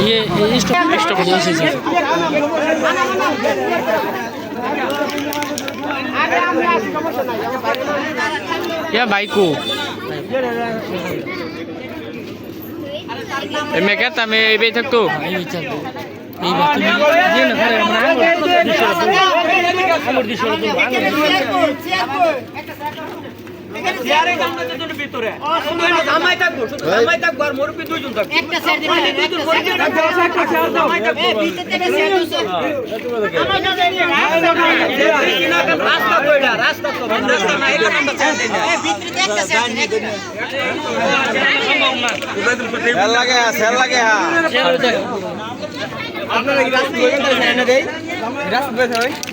ये ये stop stop हो जाए या भाई को मैं कहता मैं ये बेच আমায় থাকব শুধু আমায় থাকব আর মুরব্বী দুইজন থাকব একটা স্যার আপনারা কি রাস্তা রাস্তা দেন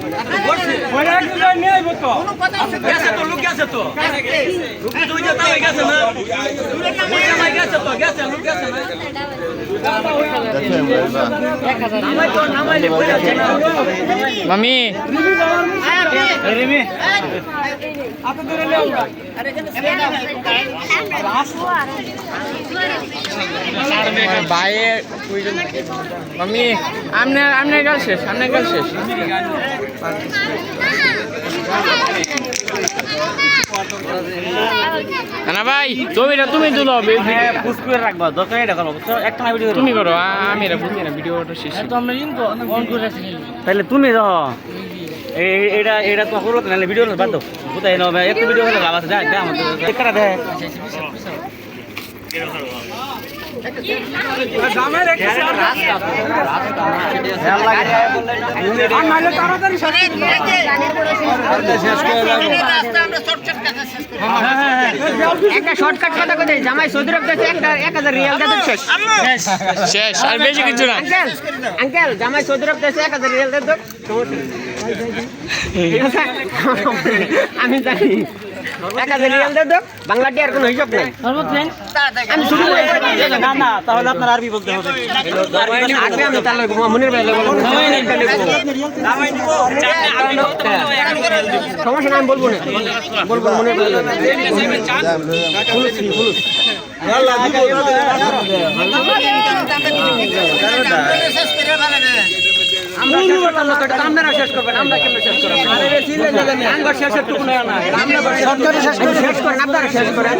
মামি। বাইরে মামি আমনে আমনে গাল শেষ আমনে গাল শেষ। না ভাই ছবিটা তুমি তুলো পুষ্কুরে রাখবা দরকার এটা করব একটা ভিডিও তুমি করো আমি এটা বুঝি না ভিডিওটা শেষ তো আমরা ইনকো অন করে রাখছি তাহলে তুমি দাও এটা এটা তো না ভিডিও বাদ দাও। কোথায় নাও একটু ভিডিও হলে লাভ আছে দেখ দেখ আমাদের একটা দেখ। একটা শর্টকাট কথা কোথায় জামাই সৌদি আরব যাচ্ছে একটা এক হাজার রিয়াল দেবেন শেষ। শেষ আর বেশি কিছু না। আঙ্কেল আঙ্কেল জামাই সৌদি আরব যাচ্ছে এক হাজার রিয়াল দেবেন আমি জানি। এক হাজার রিয়াল দেবেন বাংলা টিয়ার কোনো হিসাব নেই। আমি শুধু না না তাহলে আপনার আরবি বলতে হবে। আগে আমি তাহলে মনির ভাই বলব। সমস্যা নাই আমি বলব না। বলব মনির ভাই আমরা শেষ করতাম না, তো আপনারা শেষ করবেন আমরা কেন শেষ করবেন আমরা শেষের টুকু নয় না। আমরা সরকারি শেষ করেন শেষ করেন আপনারা শেষ করেন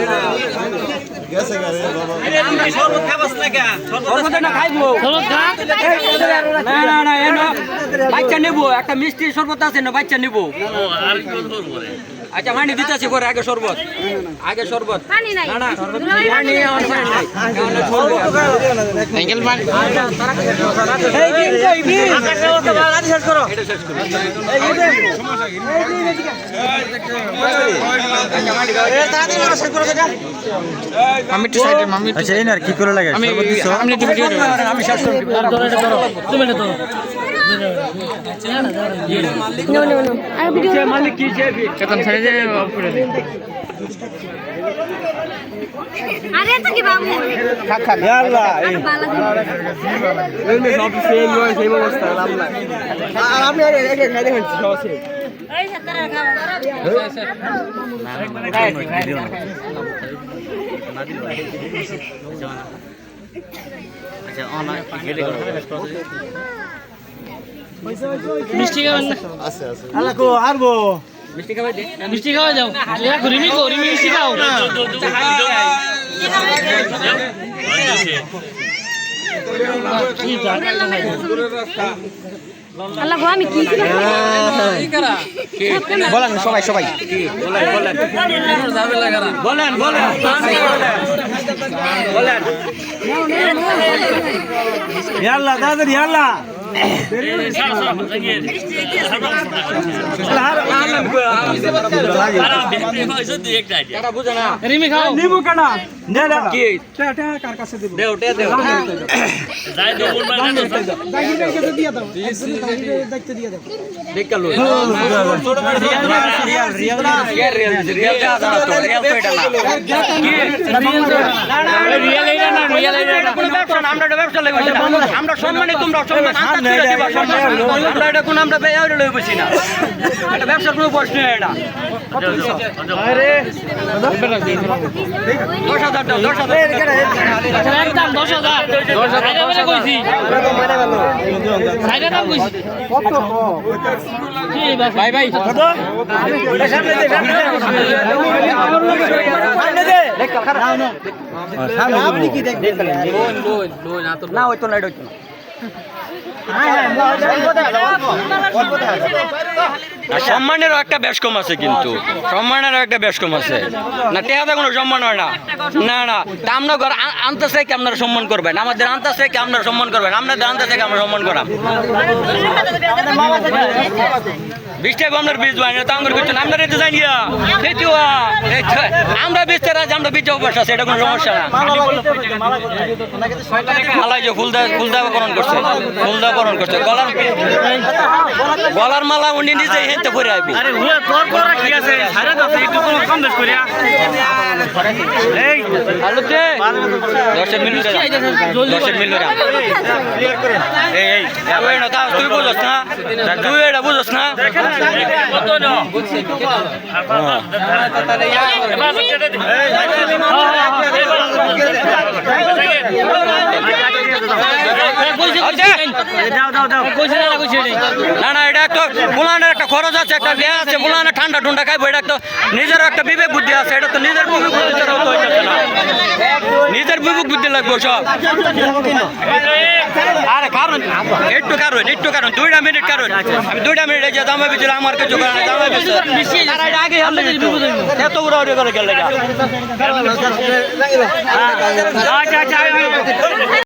সর্বদা না খাইবো না না না না বাচ্চা নেব একটা মিষ্টি শরবত আছে না বাচ্চা নেব। আচ্ছা মানি দিতেছি পরে আগে শরবত। আগে শরবত। পানি নাই। না না মানি আমার পানি নাই। এখন শরবত অ্যাঙ্গেল মান আমি একটু সাইডে মামি আচ্ছা এই না কি করে লাগে? আমি আমি একটু ভিডিও আমি শেষ করবি মালিক কি চাইবি কেতন সাইডে অফ করে দিই আরে তো কি বাবু খাক খাক আল্লাহ আর এই সব সেম নয় সেম অবস্থা লাভ নাই আর আপনি এই এই খাই দেখেন সব সেম এই সাতারা খাওয়া আচ্ছা অন গেলে মিষ্টি খাবেন না? আল্লাহ কো হারবো। মিষ্টি খাবে মিষ্টি খাওয়া যাও। এরা রিমি কো মিষ্টি খাও। আল্লাহ আমি কি বলেন সবাই সবাই। বলেন বলেন। বলেন। ইয়াল্লা দাদা ইয়াল্লা। আমরা সম্মানে তোমরা সম্মান তুলে দিবা এটা কোনো আমরা বেয়া লই বসি না। এটা ব্যবসার কোনো প্রশ্ন এটা। দশ হাজার দশ হাজার। একদম দশ হাজার। দশ হাজার কইছি। সাইডে দাম কইছি। ভাই ভাই। না হইতো না এটা হইতো না। আর সম্মানেরও একটা বেশ কম আছে কিন্তু। সম্মানেরও একটা বেশ কম আছে। না টেহাতে কোনো সম্মান হয় না। না না তা আমরা ঘর আনতে চাই কি আপনারা সম্মান করবেন। আমাদের আনতে চাই কি আপনারা সম্মান করবেন। আপনাদের আনতে চাই আমরা সম্মান করাম। আপনার বীজ হয় না তা আমার কিছু আপনারা তো জানি আমরা বেচতে রাজি আমরা বীজ অভ্যাস আছে এটা কোনো সমস্যা না। মালাই যে ফুল দেওয়া ফুল দেওয়া করণ করছে। ফুল দেওয়া বরণ করছে, গলার গলার মালা উনি নিজে হেঁটে পড়ে আইবি। আরে তোর করা কি আছে? সাড়ে দশ একটু কম বেশ করিয়া। তুই একটা একটা খরচ আছে, একটা বিয়ে আছে, বুলানের ঠান্ডা ঠুন্ডা খাইবো, এটা তো নিজের একটা বিবেক বুদ্ধি আছে, এটা তো নিজের হইতেছে না নিজের বিবেক বুদ্ধি লাগবে সব। আরে কারণ একটু কারণ একটু কারণ দুইটা মিনিট কারণ। আমি দুইটা মিনিট এই যে দামে বিছিল আমার কিছু করে না দামা বিছিল তারা এটা আগে হারলে এত উড়া উড়ে করে গেলে আচ্ছা আচ্ছা।